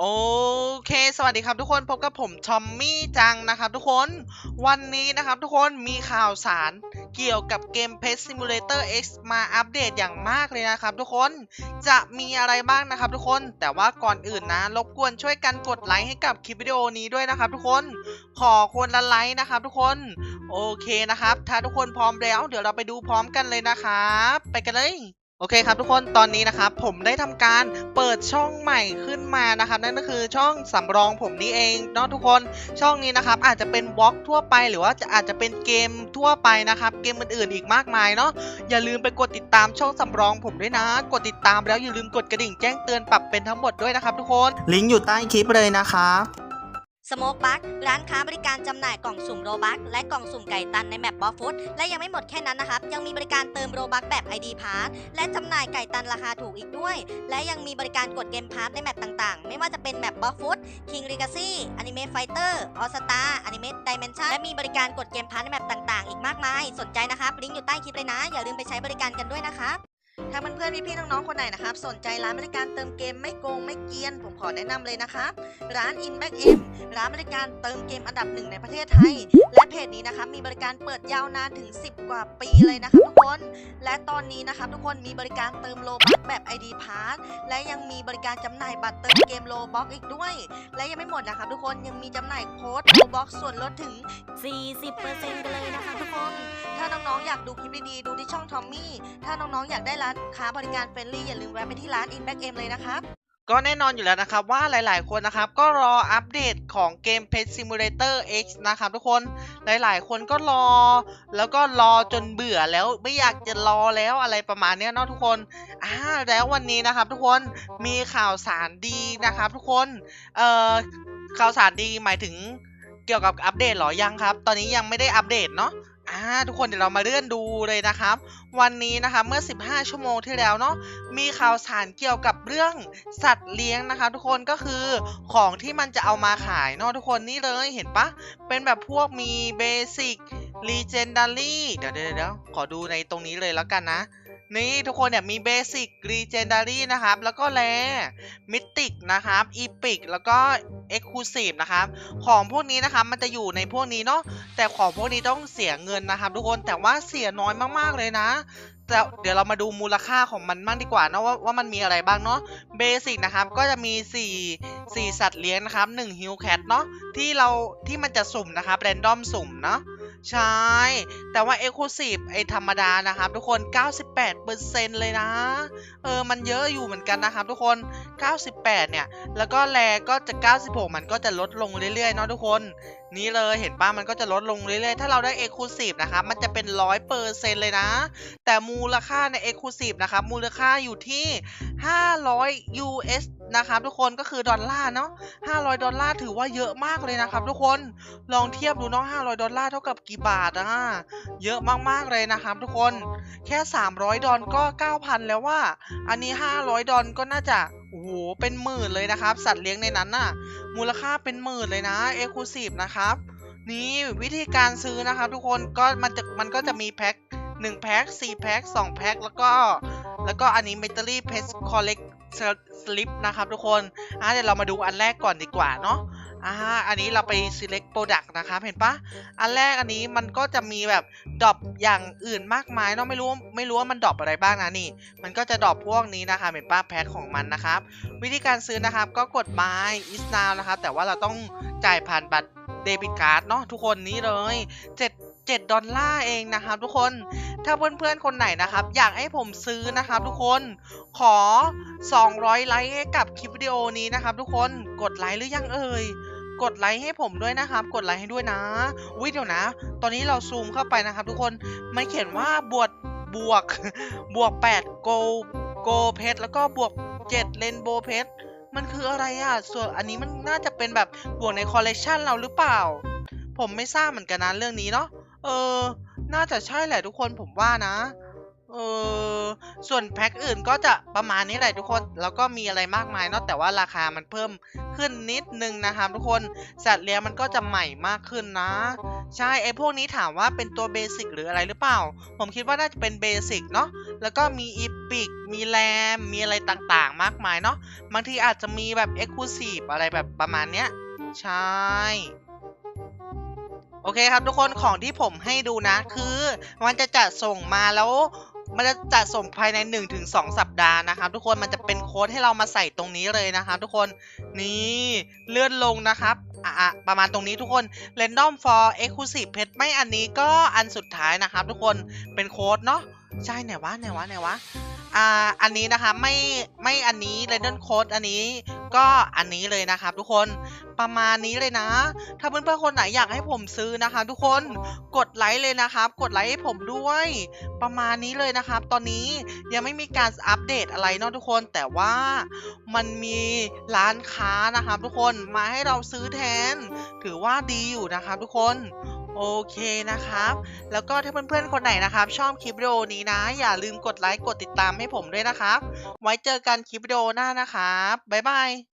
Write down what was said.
โอเค สวัสดีครับทุกคน พบกับผมทอมมี่จังนะครับทุกคน วันนี้นะครับทุกคนมีข่าวสารเกี่ยวกับเกม Pet Simulator X มาอัปเดตอย่างมากเลยนะครับทุกคน จะมีอะไรบ้างนะครับทุกคน แต่ว่าก่อนอื่นนะ รบกวนช่วยกันกดไลค์ให้กับคลิปวิดีโอนี้ด้วยนะครับทุกคน ขอคนละไลค์นะครับทุกคน โอเคนะครับ ถ้าทุกคนพร้อมแล้ว เดี๋ยวเราไปดูพร้อมกันเลยนะครับ ไปกันเลย โอเคครับทุกคนตอนนี้นะครับผมได้ทำการเปิดช่องใหม่ขึ้นมานะครับ นั่นก็คือช่องสำรองผมนี่เองเนาะทุกคนช่องนี้นะครับอาจจะเป็นวอล์กทั่วไปหรือว่าจะอาจจะเป็นเกมทั่วไปนะครับ เกมอื่นๆอีกมากมายเนาะอย่าลืมไปกดติดตามช่องสำรองผมด้วยนะ กดติดตามแล้วอย่าลืมกดกระดิ่งแจ้งเตือนปรับเป็นทั้งหมดด้วยนะครับทุกคนลิงก์อยู่ใต้คลิปเลยนะครับ สโมกบัคร้านค้าบริการจำหน่ายกล่องสุ่มโรบัคและกล่องสุ่มไก่ตันในแมปบอฟฟุตและยังไม่หมดแค่นั้นนะครับ ยังมีบริการเติมโรบัคแบบ ID p a s s และจำหน่ายไก่ตันราคาถูกอีกด้วย และยังมีบริการกดเกมพาร์ทในแมปต่างๆ ไม่ว่าจะเป็นแมปบอฟฟุต King Legacy Anime Fighter All Star Anime Dimension และมีบริการกดเกมพาร์ทในแมปต่างๆ อีกมากมาย สนใจนะครับลิงก์อยู่ใต้คลิปเลยนะ อย่าลืมไปใช้บริการกันด้วยนะครับ ถ้าเพื่อนๆพี่ๆน้องๆคนไหนนะครับ สนใจร้านบริการเติมเกมไม่โกงไม่เกียน ผมขอแนะนำเลยนะครับ ร้าน Inback M ร้านบริการเติมเกมอันดับหนึ่งในประเทศไทยและเพจนี้นะครับมีบริการเปิดยาวนานถึง 10 กว่าปีเลยนะครับทุกคน และตอนนี้นะครับทุกคนมีบริการเติมโลบัคแบบ ID Pass และยังมีบริการจำหน่ายบัตรเติมเกมโลบ็อกอีกด้วย และยังไม่หมดนะครับทุกคนยังมีจำหน่ายโค้ดโลบ็อกส่วนลดถึง 40%กันเลยนะคะทุกคน ถ้าน้องๆอยากดูคลิปดีๆดูที่ช่องทอมมี่ ถ้าน้องๆอยากได้ร้านค้าบริการเฟรนลี่อย่าลืมแวะไปที่ร้าน Inback M เลยนะครับ ก็แน่นอนอยู่แล้วนะครับว่าหลายๆ คนนะครับก็รออัปเดตของเกม Pet Simulator X นะครับทุกคนหลายๆ คนก็รอ แล้วก็รอจนเบื่อแล้วไม่อยากจะรอแล้วอะไรประมาณนี้เนาะทุกคนอ่าแล้ววันนี้นะครับทุกคนมีข่าวสารดีนะครับทุกคนเอ่อข่าวสารดีหมายถึงเกี่ยวกับอัปเดตหรอยังครับ ตอนนี้ยังไม่ได้อัปเดตเนาะ ทุกคนเดี๋ยวเรามาเลื่อนดูเลยนะครับ วันนี้นะคะเมื่อ 15 ชั่วโมงที่แล้วเนาะมีข่าวสารเกี่ยวกับเรื่องสัตว์เลี้ยงนะคะ ทุกคนก็คือของที่มันจะเอามาขายเนาะทุกคนนี่เลยเห็นปะเป็นแบบพวกมีเบสิกรีเจนดารี่เดี๋ยวเดี๋ยวเดี๋ยวขอดูในตรงนี้เลยแล้วกันนะ นี่ทุกคนเนี่ยมีเบสิกรีเจนดารี่นะครับ แล้วก็แลมิติกนะครับอีพิกแล้วก็เอ็กซ์คลูซีฟนะครับ ของพวกนี้นะครับมันจะอยู่ในพวกนี้เนาะแต่ของพวกนี้ต้องเสียเงินนะครับ ทุกคนแต่ว่าเสียน้อยมากๆเลยนะแต่เดี๋ยวเรามาดูมูลค่าของมันบ้างดีกว่านะว่าว่ามันมีอะไรบ้างเนาะเบสิกนะครับก็จะมี 4 4 สัตว์เลี้ยงนะครับ1ฮิวแคทเนาะที่เราที่มันจะสุ่มนะครับแรนดอมสุ่มเนาะ ใช่ แต่ว่า e x c l u s i v e ไอธรรมดานะครับทุกคน 98%เลยนะ เออ มันเยอะอยู่เหมือนกันนะครับทุกคน 98 เนี่ย แล้วก็แรก็จะ 96 มันก็จะลดลงเรื่อยๆเนาะทุกคน นี่เลยเห็นป้ามันก็จะลดลงเรื่อยๆ ถ้าเราได้ e x c l u s i v e นะครับ มันจะเป็น 100%เลยนะ แต่มูลค่าใน e x c l u s i v e นะครับ มูลค่าอยู่ที่ 500 US นะครับทุกคนก็คือดอลลาร์เนาะ 500 ดอลลาร์ถือว่าเยอะมากเลยนะครับทุกคน ลองเทียบดูเนาะ 500 ดอลลาร์เท่ากับกี่บาทอะ เยอะมากๆเลยนะครับทุกคน แค่ 300 ดอลก็ 9,000 แล้วว่า อันนี้ 500 ดอลก็น่าจะ อ้โหเป็นหมื่นเลยนะครับ สัตว์เลี้ยงในนั้นน่ะ มูลค่าเป็นหมื่นเลยนะเอ็กซ์คลูซีฟนะครับ นี่วิธีการซื้อนะครับ ทุกคนก็มันจะมันก็จะมีแพ็ค1แพ็ค4แพ็ค2แพ็คแล้วก็แล้วก็อันนี้ m e t a l l y Pet Collect Slip นะครับทุกคนอะเดี๋ยวเรามาดูอันแรกก่อนดีกว่าเนาะ อ่าอันนี้เราไป select product นะครับเห็นปะอันแรกอันนี้มันก็จะมีแบบดรอปอย่างอื่นมากมายเนาะไม่รู้ไม่รู้ว่ามันดรอปอะไรบ้างนะนี่ มันก็จะดรอปพวกนี้นะคะเห็นปะแพ็คของมันนะครับ วิธีการซื้อนะครับก็กด buy is now นะครับแต่ว่าเราต้องจ่ายผ่านบัตรเดบิตการ์ดเนาะทุกคนนี้เลย7 7ดอลลาร์เองนะครับทุกคน ถ้าเพื่อนๆ คนไหนนะครับ อยากให้ผมซื้อนะครับทุกคน ขอ 200 ไลค์ให้กับคลิปวิดีโอนี้นะครับทุกคน กดไลค์หรือยังเอ่ย กดไลค์ให้ผมด้วยนะครับ กดไลค์ให้ด้วยนะวิเดี๋ยวนะ ตอนนี้เราซูมเข้าไปนะครับ ทุกคนมันเขียนว่าบวกบวกบวก8โกโกเพชรแล้วก็บวก7เลนโบเพชรมันคืออะไรอะ ส่วนอันนี้มันน่าจะเป็นแบบบวกในคอลเลกชันเราหรือเปล่า ผมไม่ทราบเหมือนกันนะเรื่องนี้เนาะเออ น่าจะใช่แหละทุกคนผมว่านะ เออส่วนแพ็คอื่นก็จะประมาณนี้แหละทุกคน แล้วก็มีอะไรมากมายเนาะแต่ว่าราคามันเพิ่มขึ้นนิดนึงนะครับทุกคนสัตว์เลี้ยงมันก็จะใหม่มากขึ้นนะ ใช่ไอพวกนี้ถามว่าเป็นตัวเบสิกหรืออะไรหรือเปล่า ผมคิดว่าน่าจะเป็นเบสิกเนาะแล้วก็มีอีพิกมีแรมมีอะไรต่างๆ มากมายเนาะบางทีอาจจะมีแบบเอ็กซ์คลูซีฟอะไรแบบประมาณเนี้ยใช่โอเคครับทุกคนของที่ผมให้ดูนะ คือมันจะจัดส่งมาแล้ว มันจะจัดส่งภายใน 1-2 สัปดาห์นะครับ ทุกคนมันจะเป็นโค้ดให้เรามาใส่ตรงนี้เลยนะครับ ทุกคนนี่เลื่อนลงนะครับอะอะประมาณตรงนี้ทุกคน random for exclusive pet ไม่อันนี้ก็อันสุดท้ายนะครับ ทุกคนเป็นโค้ดเนาะใช่ไหนวะไหนวะไหนวะอ่าอันนี้นะคะไม่ไม่อันนี้ random code อันนี้ ก็อันนี้เลยนะครับทุกคนประมาณนี้เลยนะ ถ้าเพื่อนๆคนไหนอยากให้ผมซื้อนะคะ ทุกคนกดไลค์เลยนะครับ กดไลค์ให้ผมด้วย ประมาณนี้เลยนะครับ ตอนนี้ยังไม่มีการอัปเดตอะไรเนาะทุกคน แต่ว่ามันมีร้านค้านะครับ ทุกคนมาให้เราซื้อแทน ถือว่าดีอยู่นะครับ ทุกคน โอเคนะครับ แล้วก็ถ้าเพื่อนๆ คนไหนนะครับ ชอบคลิปวิดีโอนี้นะ อย่าลืมกดไลค์ กดติดตามให้ผมด้วยนะครับ ไว้เจอกันคลิปวิดีโอหน้านะครับ บ๊ายบาย